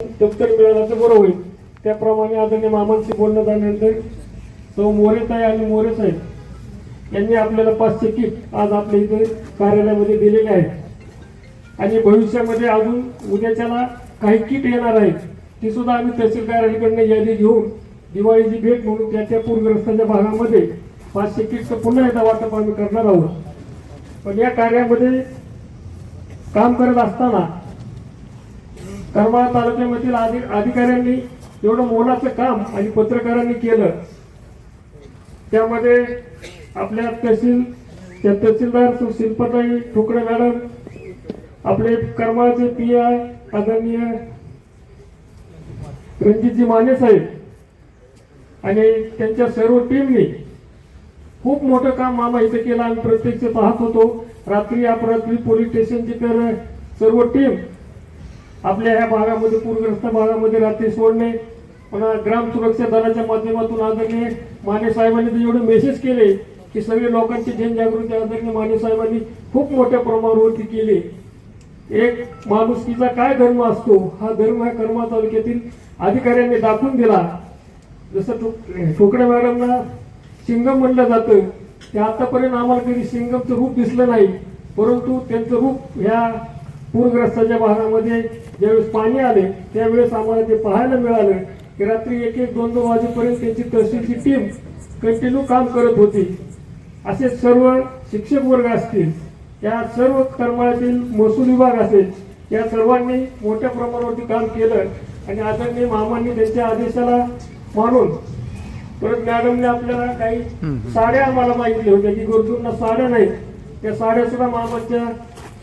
दप्तर मिळालं तर बरं होईल. त्याप्रमाणे आदरणीय मामांशी बोलणं झाल्यानंतर सौ आहे आणि मोरे साहेब यांनी आपल्याला पाचशे किट आज आपल्या इथे कार्यालयामध्ये दिलेले आहेत. आणि भविष्यामध्ये अजून उद्याच्याला काही किट येणार आहेत ती सुद्धा आम्ही तहसीलदार अलीकडनं यादी घेऊन दिवाळीची भेट म्हणून त्या त्या पूरग्रस्ताच्या भागामध्ये पाचशे किटचं पुन्हा एकदा वाटप आम्ही करणार आहोत. पण या कार्यामध्ये काम करत असताना करमाळा तालुक्यामधील अधि अधिकाऱ्यांनी एवढं मोलाचं काम आणि पत्रकारांनी केलं. त्यामध्ये आपल्या तहसील त्या तहसीलदार शिल्पताई ठोकरे मॅडम आपले करमाळाचे पी आय आदरणीय रणजितजी माने साहेब आणि त्यांच्या सर्व टीमनी खूप मोठं काम मामा इथे केलं. आम्ही प्रत्यक्ष पाहत होतो. रात्री अपरात्री पोलीस स्टेशनची तर सर्व टीम आपल्या ह्या भागामध्ये पूरग्रस्त भागामध्ये रात्री सोडणे पण ग्राम सुरक्षा दलाच्या माध्यमातून आदरणीय माने साहेबांनी तर एवढे मेसेज केले की सगळे लोकांची जनजागृती आदरणीय माने साहेबांनी खूप मोठ्या प्रमाणावरती केली. एक माणुसकीचा काय धर्म असतो हा धर्म ह्या कर्मा तालुक्यातील अधिकाऱ्यांनी दाखवून दिला. जसं ठोक- ठोकरे मॅडमना सिंगम म्हणलं जातं ते आतापर्यंत आम्हाला कधी सिंगमचं रूप दिसलं नाही परंतु त्यांचं रूप ह्या पूरग्रस्ताच्या भागामध्ये ज्यावेळेस पाणी आले त्यावेळेस आम्हाला ते पाहायला मिळालं की रात्री एक एक दोन दोन वाजेपर्यंत त्यांची तहसीलची टीम कंटिन्यू काम करत होती. असे सर्व शिक्षक वर्ग असतील या सर्व करमाळ्यातील महसूल विभाग असेल या सर्वांनी मोठ्या प्रमाणावरती काम केलं आणि आदरणीय मामांनी त्यांच्या आदेशाला मानून परत मॅडमने आपल्याला काही साड्या आम्हाला मागितल्या होत्या की गरजूंना साड्या नाहीत. त्या साड्या सुद्धा मामाच्या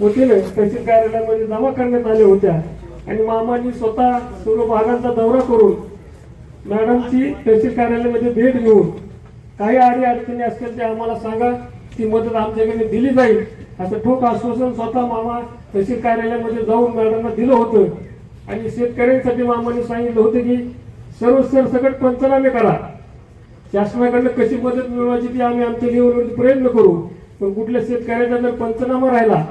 वतीने तहसील कार्यालयामध्ये जमा करण्यात आल्या होत्या. आणि मामांनी स्वतः सर्व भागांचा दौरा करून मॅडमची तहसील कार्यालयामध्ये भेट घेऊन काही अडी अडचणी असतील ते आम्हाला सांगा. ती मदत आमच्याकडे दिली जाईल. असं ठोक आश्वासन स्वतः मामा तहसील कार्यालयामध्ये जाऊन मॅडमना दिलं होतं. आणि शेतकऱ्यांसाठी मामाने सांगितलं होतं की सर्व सरसकट पंचनामे करा. शासनाकडनं कशी मदत मिळवायची ती आम्ही आमच्या लेवलवरती प्रयत्न करू. पण कुठल्या शेतकऱ्याचा जर पंचनामा राहिला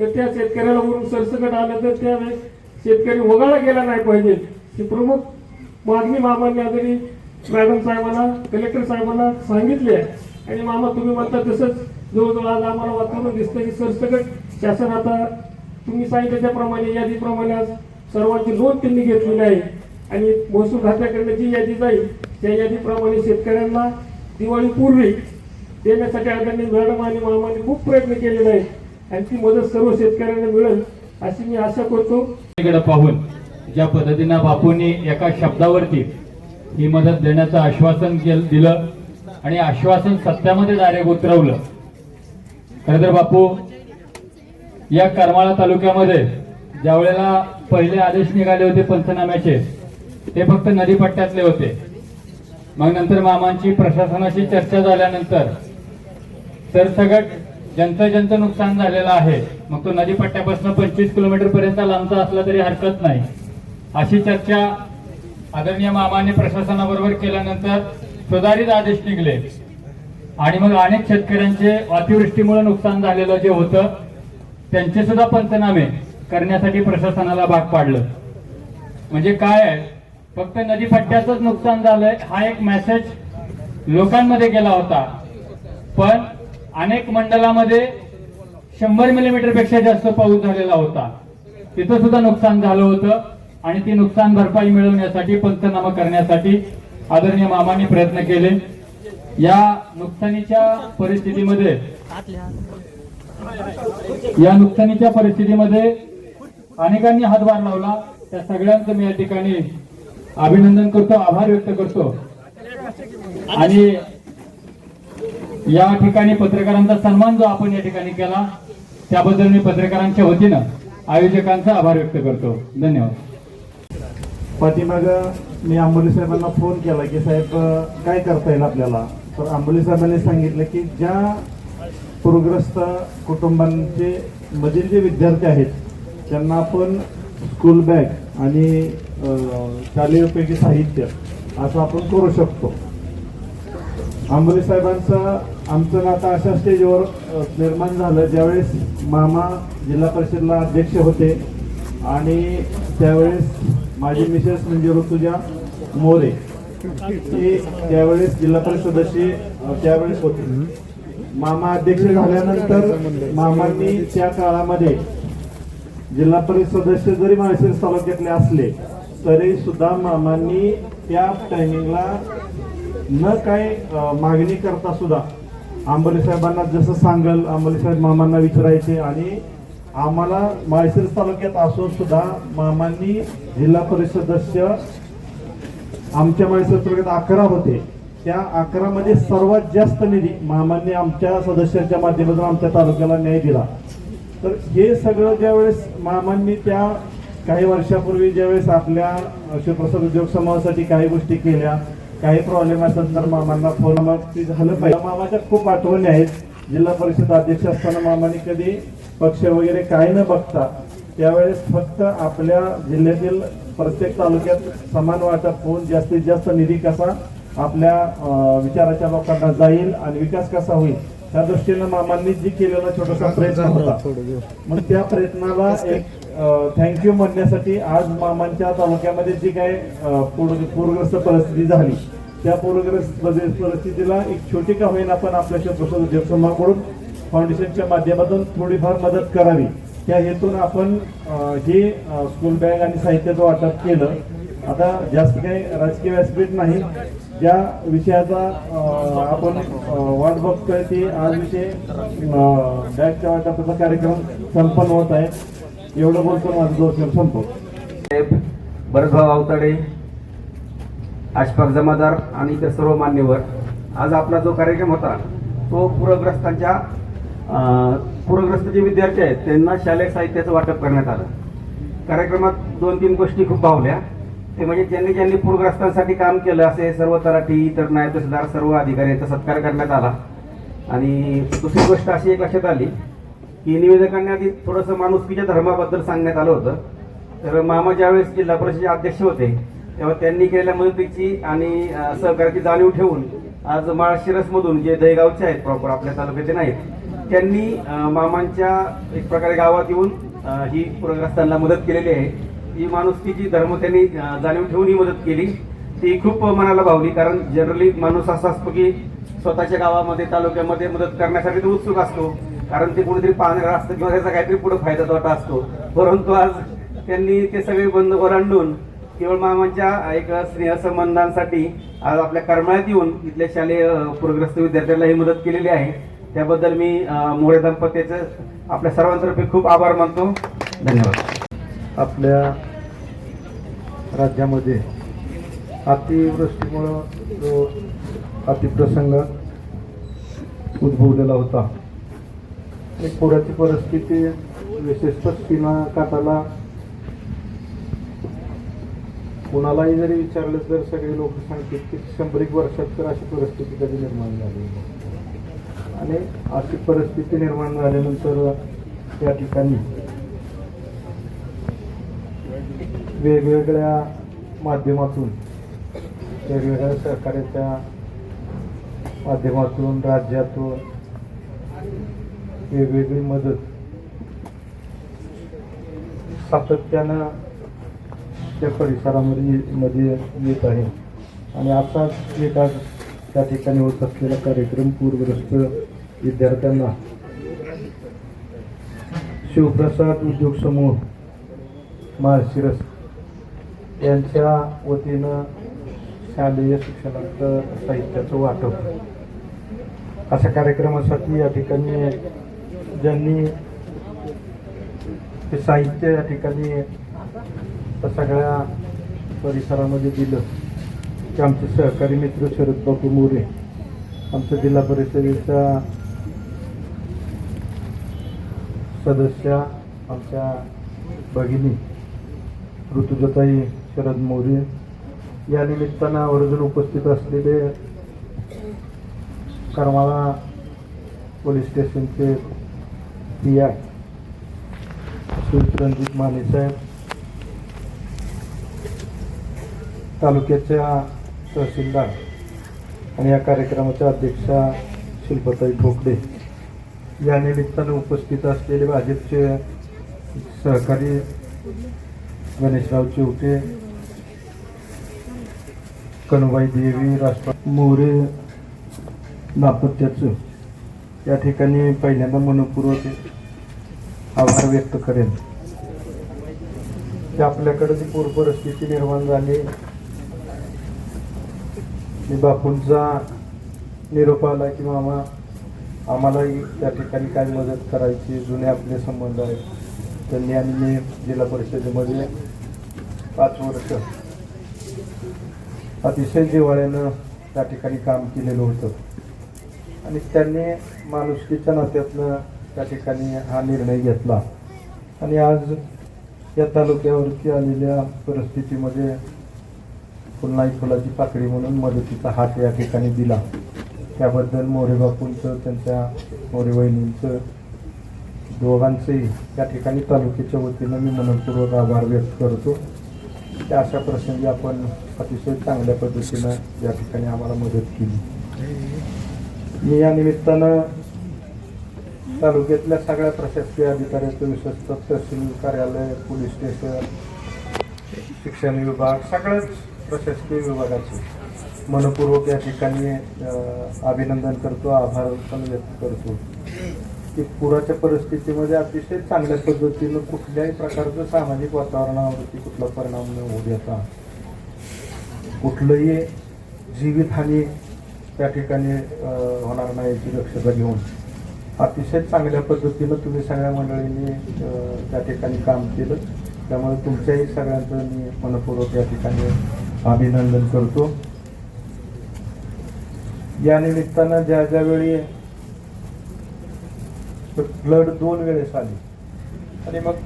तर त्या शेतकऱ्याला वरून सरसकट आलं तर त्यावेळेस शेतकरी वगाळा गेला नाही पाहिजे. ही प्रमुख मागणी मामांनी आधी मॅडम साहेबांना कलेक्टर साहेबांना सांगितली आहे. आणि मामा तुम्ही म्हणता तसंच जवळजवळ आज आम्हाला वातावरण दिसतं की सरसकट शासन आता तुम्ही सांगितलं त्याप्रमाणे यादीप्रमाणे आज सर्वांची नोंद त्यांनी घेतलेली आहे. आणि महसूल खात्याकडनं जी यादी जाईल. त्या यादीप्रमाणे शेतकऱ्यांना दिवाळीपूर्वी देण्यासाठी आदरणीय मॅडम आणि मामाने खूप प्रयत्न केलेले आहेत. आणि ती मदत सर्व शेतकऱ्यांना मिळेल अशी मी आशा करतो. पाहून ज्या पद्धतीनं बापूंनी एका शब्दावरती ही मदत देण्याचं आश्वासन केल- दिलं आणि आश्वासन सत्यामध्ये डायरेक्ट उतरवलं. खरं तर बापू या करमाळा तालुक्यामध्ये ज्या वेळेला पहिले आदेश निघाले होते पंचनाम्याचे ते फक्त नदीपट्ट्यातले होते. मग नंतर मामांची प्रशासनाशी चर्चा झाल्यानंतर सरसगट ज्यांचं ज्यांचं नुकसान झालेलं आहे मग तो नदीपट्ट्यापासून पंचवीस किलोमीटर पर्यंत लांबचा असला तरी हरकत नाही. अशी चर्चा आदरणीय मामाने प्रशासनाबरोबर केल्यानंतर सुधारित आदेश निघले. आणि मग अनेक शेतकऱ्यांचे अतिवृष्टीमुळे नुकसान झालेलं जे होतं त्यांचे सुद्धा पंचनामे करण्यासाठी प्रशासनाला भाग पाडलं. म्हणजे काय आहे? फक्त नदीपट्ट्याचंच नुकसान झालंय हा एक मेसेज लोकांमध्ये गेला होता. पण अनेक मंडळामध्ये शंभर मिलीमीटरपेक्षा जास्त पाऊस झालेला होता. तिथं सुद्धा नुकसान झालं होतं आणि ती नुकसान भरपाई मिळवण्यासाठी पंचनामा करण्यासाठी आदरणीय मामांनी प्रयत्न केले. या नुकसानीच्या परिस्थितीमध्ये या नुकसानीच्या परिस्थितीमध्ये अनेकांनी हातभार लावला. त्या सगळ्यांचं मी या ठिकाणी अभिनंदन करतो आभार व्यक्त करतो. आणि या ठिकाणी पत्रकारांचा सन्मान जो आपण या ठिकाणी केला त्याबद्दल मी पत्रकारांच्या वतीनं आयोजकांचा आभार व्यक्त करतो. धन्यवाद. पाठीमाग मी आंबोली साहेबांना फोन केला की साहेब काय करता येईल आपल्याला? तर आंबोली साहेबांनी सांगितलं की ज्या पूरग्रस्त कुटुंबांचे मधील जे विद्यार्थी आहेत त्यांना आपण स्कूल बॅग आणि शालेयपैकी शालेय उपयोगी साहित्य असं आपण करू शकतो. आंबोली साहेबांचं आमचं नातं अशा स्टेजवर निर्माण झालं. ज्यावेळेस मामा जिल्हा परिषदला अध्यक्ष होते आणि त्यावेळेस माझी मिसेस म्हणजे ऋतुजा मोरे ती त्यावेळेस जिल्हा परिषद सदस्य त्यावेळेस होती. मामा अध्यक्ष झाल्यानंतर मामांनी त्या काळामध्ये जिल्हा परिषद सदस्य जरी माळशिरस तालुक्यातले असले तरी सुद्धा मामांनी त्या टायमिंगला न काय मागणी करता सुद्धा आंबोली साहेबांना जसं सांगल आंबोली साहेब मामांना विचारायचे आणि आम्हाला माळशिर तालुक्यात असून सुद्धा मामांनी जिल्हा परिषद सदस्य आमच्या माळशिर तालुक्यात अकरा होते. त्या अकरा मध्ये सर्वात जास्त निधी मामांनी आमच्या सदस्यांच्या माध्यमातून आमच्या तालुक्याला न्याय दिला. तर हे सगळं ज्यावेळेस मामांनी त्या काही वर्षापूर्वी ज्यावेळेस आपल्या शिवप्रसाद उद्योग समूहासाठी काही गोष्टी केल्या काही प्रॉब्लेम असेल तर मामांना फोन मागती झालं पाहिजे. मामाच्या खूप आठवणी आहेत. जिल्हा परिषद अध्यक्ष असताना मामाने कधी पक्ष वगैरे काय न बघता त्यावेळेस फक्त आपल्या जिल्ह्यातील प्रत्येक तालुक्यात समान वाटप होऊन जास्तीत जास्त निधी कसा आपल्या विचाराच्या लोकांना जाईल आणि विकास कसा होईल त्या दृष्टीनं मामांनी जी केलेला छोटासा प्रयत्न होता. मग त्या प्रयत्नाला एक थँक्यू म्हणण्यासाठी आज मामांच्या तालुक्यामध्ये जी काय पूरग्रस्त परिस्थिती झाली त्या पूरग्रस्त परि- परिस्थितीला एक छोटी का होईना आपण आपल्या शिवप्रसाद उद्योग समूहाकडून फाउंडेशनच्या माध्यमातून थोडीफार मदत करावी. त्या हेतून आपण ही स्कूल बॅग आणि साहित्याचं वाटप केलं. आता जास्त काही राजकीय व्यासपीठ नाही. ज्या विषयाचा आपण वाट बघतोय ते आज विषय बॅगच्या वाटपाचा कार्यक्रम संपन्न होत आहे. एवढं बोलतो माझं दोन संपतो. भरतभाऊ आवताडे आशपाक जमादार आणि इतर सर्व मान्यवर आज आपला जो कार्यक्रम होता तो पूरग्रस्तांच्या पूरग्रस्त जे विद्यार्थी आहेत त्यांना शालेय साहित्याचं वाटप करण्यात आलं. कार्यक्रमात दोन तीन गोष्टी खूप भावल्या ते म्हणजे ज्यांनी ज्यांनी पूरग्रस्तांसाठी काम केलं असे सर्व तलाठी इतर नायब तहसीलदार सर्व अधिकारी यांचा सत्कार करण्यात आला. आणि दुसरी गोष्ट अशी एक लक्षात आली की निवेदकांनी आधी थोडंसं माणुसकीच्या धर्माबद्दल सांगण्यात आलं होतं. तर मामा ज्यावेळेस जिल्हा परिषदेचे अध्यक्ष होते तेव्हा त्यांनी केलेल्या मदतीची आणि सहकार्याची जाणीव ठेवून आज माळशिरसमधून जे दहेगावचे आहेत प्रॉपर आपल्या तालुक्याचे नाहीत त्यांनी मामांच्या एक प्रकारे गावात येऊन ही पूरग्रस्तांना मदत केलेली आहे. ही माणुसकीची धर्म त्यांनी जाणीव ठेवून ही मदत केली ती खूप मनाला भावली. कारण जनरली माणूस असा असतो की स्वतःच्या गावामध्ये तालुक्यामध्ये मदत करण्यासाठी तो उत्सुक असतो. कारण ते कोणीतरी पाहणारा असतं किंवा त्याचा काहीतरी पुढे फायदा तोटा असतो. परंतु आज त्यांनी ते सगळे बंद ओलांडून केवळ मामांच्या एक स्नेहसंबंधांसाठी आज आपल्या करमाळ्यात येऊन इथल्या शालेय पूरग्रस्त विद्यार्थ्यांना ही मदत केलेली आहे. त्याबद्दल मी मोरे दाम्पत्याचं आपल्या सर्वांतर्फे खूप आभार मानतो. धन्यवाद. आपल्या राज्यामध्ये अतिवृष्टीमुळं जो अतिप्रसंग उद्भवलेला होता. एक पुराची परिस्थिती विशेषतः सीमा काठाला कुणालाही जरी विचारलं तर सगळे लोक सांगतील की शंभर एक वर्षात तर अशी परिस्थिती कधी निर्माण झाली आणि अशी परिस्थिती निर्माण झाल्यानंतर त्या ठिकाणी वेगवेगळ्या माध्यमातून वेगवेगळ्या सरकारच्या माध्यमातून राज्यातून वेगवेगळी मदत सातत्यानं त्या परिसरामध्ये मध्ये येत आहे. आणि आता एक आज त्या ठिकाणी होत असलेला कार्यक्रम पूरग्रस्त विद्यार्थ्यांना शिवप्रसाद उद्योग समूह माळशिरस यांच्या वतीनं शालेय शिक्षणाचं साहित्याचं वाटप. अशा कार्यक्रमासाठी या ठिकाणी ज्यांनी ते साहित्य या ठिकाणी सगळ्या परिसरामध्ये दिलं की आमचे सहकारी मित्र शरद बापू मोरे आमच्या जिल्हा परिषदेच्या सदस्या आमच्या भगिनी ऋतुजताई शरद मोरे या निमित्तानं आवर्जून उपस्थित असलेले करमाळा पोलीस स्टेशनचे पी आय श्री रणजित माने साहेब तालुक्याच्या तहसीलदार आणि या कार्यक्रमाच्या अध्यक्षा शिल्पताई ठोकडे या निमित्तानं उपस्थित असलेले भाजपचे सहकारी गणेशराव चिवटे कनुबाई देवी राष्ट्र मोरे दाम्पत्याचं या ठिकाणी पहिल्यांदा मनपूर्वक आभार व्यक्त करेन. की आपल्याकडे जी पूर परिस्थिती निर्माण झाली मी बापूंचा निरोप आला की मामा आम्हालाही त्या ठिकाणी काय मदत करायची? जुने आपले संबंध आहेत. त्यांनी आणि मी जिल्हा परिषदेमध्ये पाच वर्ष अतिशय जिव्हाळ्यानं त्या ठिकाणी काम केलेलं होतं. आणि त्यांनी माणुसकीच्या नात्यातनं त्या ठिकाणी हा निर्णय घेतला. आणि आज या तालुक्यावरती आलेल्या परिस्थितीमध्ये पुन्हा फुलाची पाकडी म्हणून मदतीचा हात या ठिकाणी दिला. त्याबद्दल मोरे बापूंचं त्यांच्या मोरे वहिनींचं दोघांचंही त्या ठिकाणी तालुक्याच्या वतीनं मी मनपूर्वक आभार व्यक्त करतो. त्या अशा प्रसंगी आपण अतिशय चांगल्या पद्धतीनं या ठिकाणी आम्हाला मदत केली. मी या निमित्तानं तालुक्यातल्या सगळ्या प्रशासकीय अधिकाऱ्यांचं विशेषतः तहसील कार्यालय पोलीस स्टेशन शिक्षण विभाग सगळ्याच प्रशासकीय विभागाचे मनपूर्वक या ठिकाणी अभिनंदन करतो आभार पण व्यक्त करतो. की पुराच्या परिस्थितीमध्ये अतिशय चांगल्या पद्धतीनं कुठल्याही प्रकारचं सामाजिक वातावरणावरती कुठला परिणाम न होऊ देता कुठलंही जीवितहानी त्या ठिकाणी होणार नाही याची दक्षता घेऊन. अतिशय चांगल्या पद्धतीनं तुम्ही सगळ्या मंडळींनी त्या ठिकाणी काम केलं. त्यामुळे तुमच्याही सगळ्यांचं मी मनपूर्वक या ठिकाणी अभिनंदन करतो. या निमित्तानं ज्या ज्यावेळी फ्लड दोन वेळेस आली. आणि मग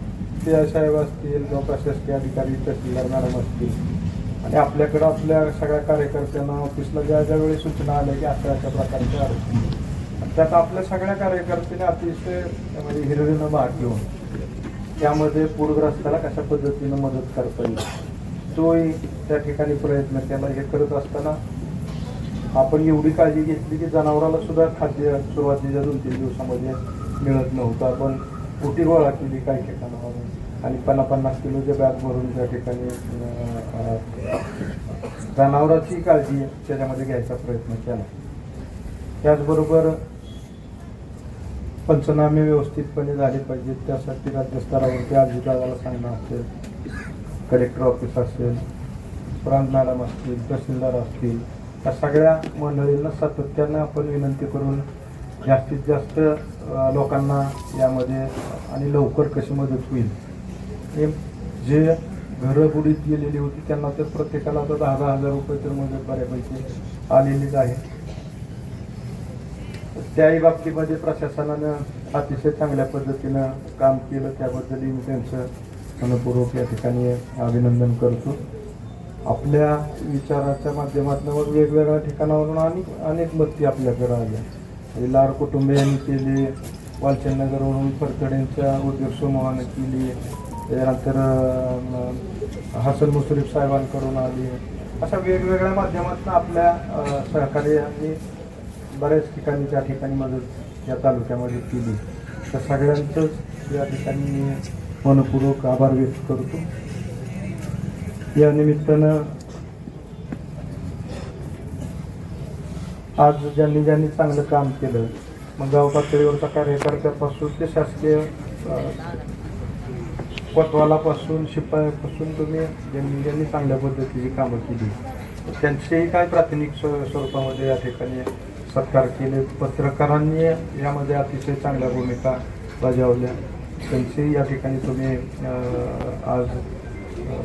त्या साहेब असतील किंवा प्रशासकीय अधिकारी तहसीलदार मॅडम असतील. आणि आपल्याकडं आपल्या सगळ्या कार्यकर्त्यांना ऑफिसला ज्या ज्या वेळी सूचना आल्या की अशा अशा प्रकारचे त्यात आपल्या सगळ्या कार्यकर्त्यांनी अतिशय म्हणजे हिरवीनं भाग घेऊन त्यामध्ये पूरग्रस्ताला कशा पद्धतीनं मदत करता येईल तोही त्या ठिकाणी प्रयत्न केला. हे करत असताना आपण एवढी काळजी घेतली की जनावराला सुद्धा खाद्य सुरुवातीच्या दोन तीन दिवसामध्ये मिळत नव्हतं. आपण कुटी गोळा केली काही ठिकाणावर आणि पन्नास पन्नास किलोचे बॅग भरून त्या ठिकाणी जनावराची काळजी त्याच्यामध्ये घ्यायचा प्रयत्न केला. त्याचबरोबर पंचनामे व्यवस्थितपणे झाले पाहिजेत. त्यासाठी राज्यस्तरावरती अर्जीदाराला सांगणं असेल कलेक्टर ऑफिस असेल प्रांत मॅडम असतील तहसीलदार असतील या सगळ्या मंडळींना सातत्यानं आपण विनंती करून जास्तीत जास्त लोकांना यामध्ये आणि लवकर कशी मदत होईल. हे जे घरं बुडीत गेलेली होती त्यांना तर प्रत्येकाला आता दहा दहा हजार रुपये तर मदत बऱ्यापैकी आलेलीच आहे. त्याही बाबतीमध्ये प्रशासनानं अतिशय चांगल्या पद्धतीनं काम केलं. त्याबद्दलही मी त्यांचं मनपूर्वक या ठिकाणी अभिनंदन करतो. आपल्या विचाराच्या माध्यमातून वेगवेगळ्या ठिकाणावरून अनेक अनेक मदती आपल्याकडे आल्या. लार कुटुंबियांनी केली वालचंदनगरवरून फरकडेंच्या उद्योग समूहाने केली त्यानंतर हसन मुश्रीफ साहेबांकडून आली. अशा वेगवेगळ्या माध्यमातून आपल्या सहकार्यांनी बऱ्याच ठिकाणी त्या ठिकाणी मदत या तालुक्यामध्ये केली. तर सगळ्यांचंच या ठिकाणी मनपूर्वक आभार व्यक्त करतो. या निमित्तानं आज ज्यांनी ज्यांनी चांगलं काम केलं मग गाव पातळीवरचा कार्यकर्त्यापासून ते शासकीय कोतवालापासून शिपायापासून तुम्ही ज्यांनी ज्यांनी चांगल्या पद्धतीची कामं केली त्यांचेही काय प्राथमिक स्व- स्वरूपामध्ये या ठिकाणी सत्कार केले? पत्रकारांनी यामध्ये अतिशय चांगल्या भूमिका बजावल्या. त्यांचेही या ठिकाणी तुम्ही आज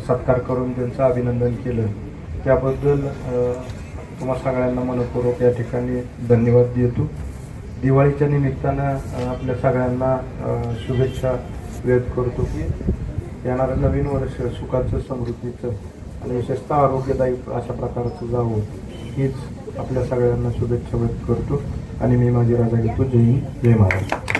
सत्कार करून त्यांचं अभिनंदन केलं. त्याबद्दल तुम्हा सगळ्यांना मनपूर्वक या ठिकाणी धन्यवाद देतो. दिवाळीच्या निमित्तानं आपल्या सगळ्यांना शुभेच्छा व्यक्त करतो की येणारं नवीन वर्ष सुखाचं समृद्धीचं आणि विशेषतः आरोग्यदायी अशा प्रकारचं जावं हीच आपल्या सगळ्यांना शुभेच्छा व्यक्त करतो. आणि मी माझी राजा घेतो. जय हिंद. जय महाराज